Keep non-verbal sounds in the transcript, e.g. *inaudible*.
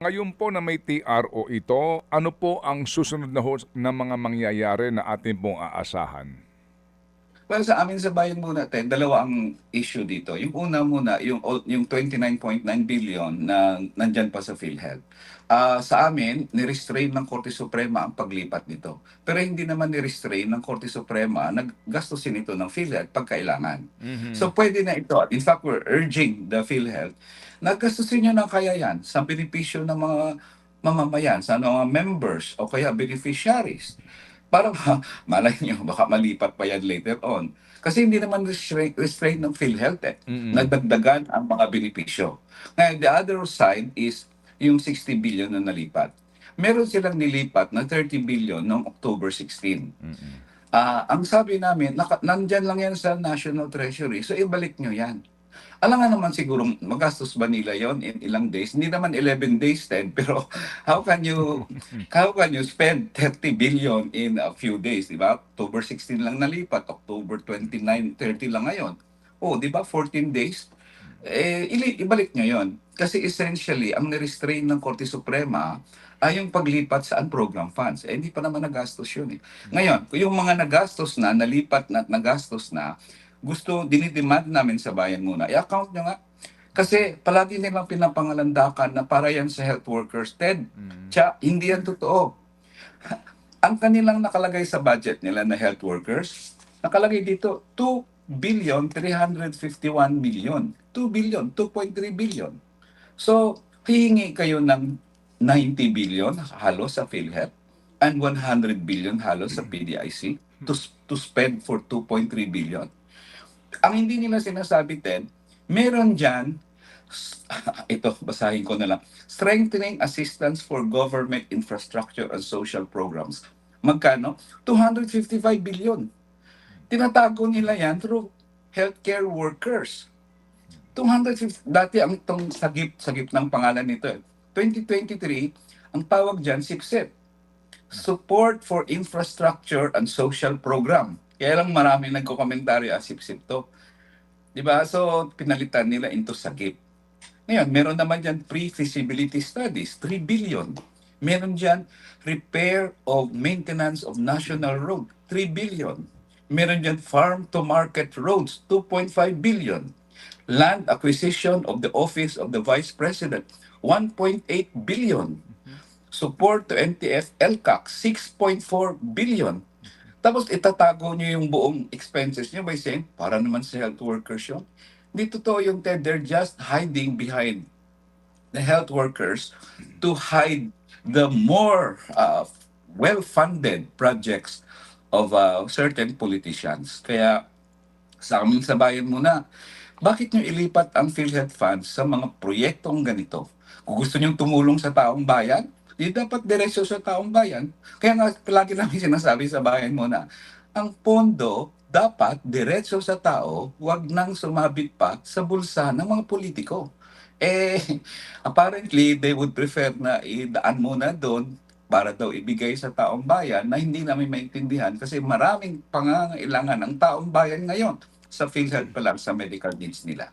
Ngayon po na may TRO ito, ano po ang susunod na, na mga mangyayari na atin pong aasahan? Well, sa amin sa bayan muna, Ted, dalawa ang issue dito. Yung una muna, yung, yung 29.9 billion na nandyan pa sa PhilHealth. Ah, sa amin, nirestrain ng Korte Suprema ang paglipat nito. Pero hindi naman nirestrain ng Korte Suprema na gastusin ito ng PhilHealth pag kailangan. So pwede na ito. In fact, we're urging the PhilHealth na gastusin nyo ng kaya yan sa benepisyo ng mga mamamayan, sa mga members o kaya beneficiaries. Para ma- malay nyo, baka malipat pa yan later on. Kasi hindi naman restrain, restrain ng PhilHealth eh. Mm-mm. Nagdagdagan ang mga benepisyo. Ngayon, the other side is yung 60 billion na nalipat. Meron silang nilipat na 30 billion noong October 16. Mm-mm. Ah, ang sabi namin, naka, nandyan lang yan sa National Treasury, so ibalik nyo yan. Alam nga naman siguro, magastos ba nila yon in ilang days? Hindi naman 11 days, 10, *laughs* pero how can you how can you spend 30 billion in a few days, di ba? October 16 lang nalipat, October 29, 30 lang ngayon. Oh, di ba? 14 days. Eh, ili- ibalik nyo yon. Kasi essentially, ang nirestrain ng Korte Suprema ay yung paglipat sa unprogram funds. Eh, hindi pa naman nagastos yun eh. Ngayon, yung mga nagastos na, nalipat na at nagastos na, gusto, dinidemand namin sa bayan muna, i-account nyo nga. Kasi palagi nilang pinapangalandakan na para yan sa health workers. Ted, tsa, hindi yan totoo. *laughs* Ang kanilang nakalagay sa budget nila na health workers, nakalagay dito 2 billion 351 million. 2 billion, 2.3 billion. So, hihingi kayo ng 90 billion halos sa PhilHealth and 100 billion halos sa PDIC to, to spend for 2.3 billion. Ang hindi nila sinasabi, Ted, meron dyan, *laughs* ito, basahin ko na lang, strengthening assistance for government infrastructure and social programs. Magkano? 255 billion. Tinatago nila yan through healthcare workers. 250, dati ang itong sagip, sagip ng pangalan nito eh. 2023, ang tawag dyan, SIPSIP. Support for Infrastructure and Social Program. Kaya lang marami nagko-komentaryo, ah, SIPSIP to. Di ba? So, pinalitan nila into sagip. Ngayon, meron naman dyan pre-feasibility studies, 3 billion. Meron dyan repair of maintenance of national road, 3 billion. Meron dyan farm to market roads, 2.5 billion. Land acquisition of the office of the vice president, 1.8 billion. Support to NTF LCAC, 6.4 billion. Tapos itatago nyo yung buong expenses nyo by saying, para naman sa health workers yun. Hindi totoo yung Ted, they're just hiding behind the health workers to hide the more uh, well-funded projects of uh, certain politicians. Kaya sa aming sa bayan muna, bakit nyo ilipat ang PhilHealth funds sa mga proyektong ganito? Kung gusto nyo tumulong sa taong bayan, di dapat diretso sa taong bayan. Kaya nga, lagi namin sinasabi sa bayan muna, ang pondo dapat diretso sa tao, wag nang sumabit pa sa bulsa ng mga politiko. Eh, *laughs* apparently, they would prefer na idaan muna doon para daw ibigay sa taong bayan na hindi namin maintindihan kasi maraming pangangailangan ng taong bayan ngayon sa PhilHealth pa lang sa medical needs nila.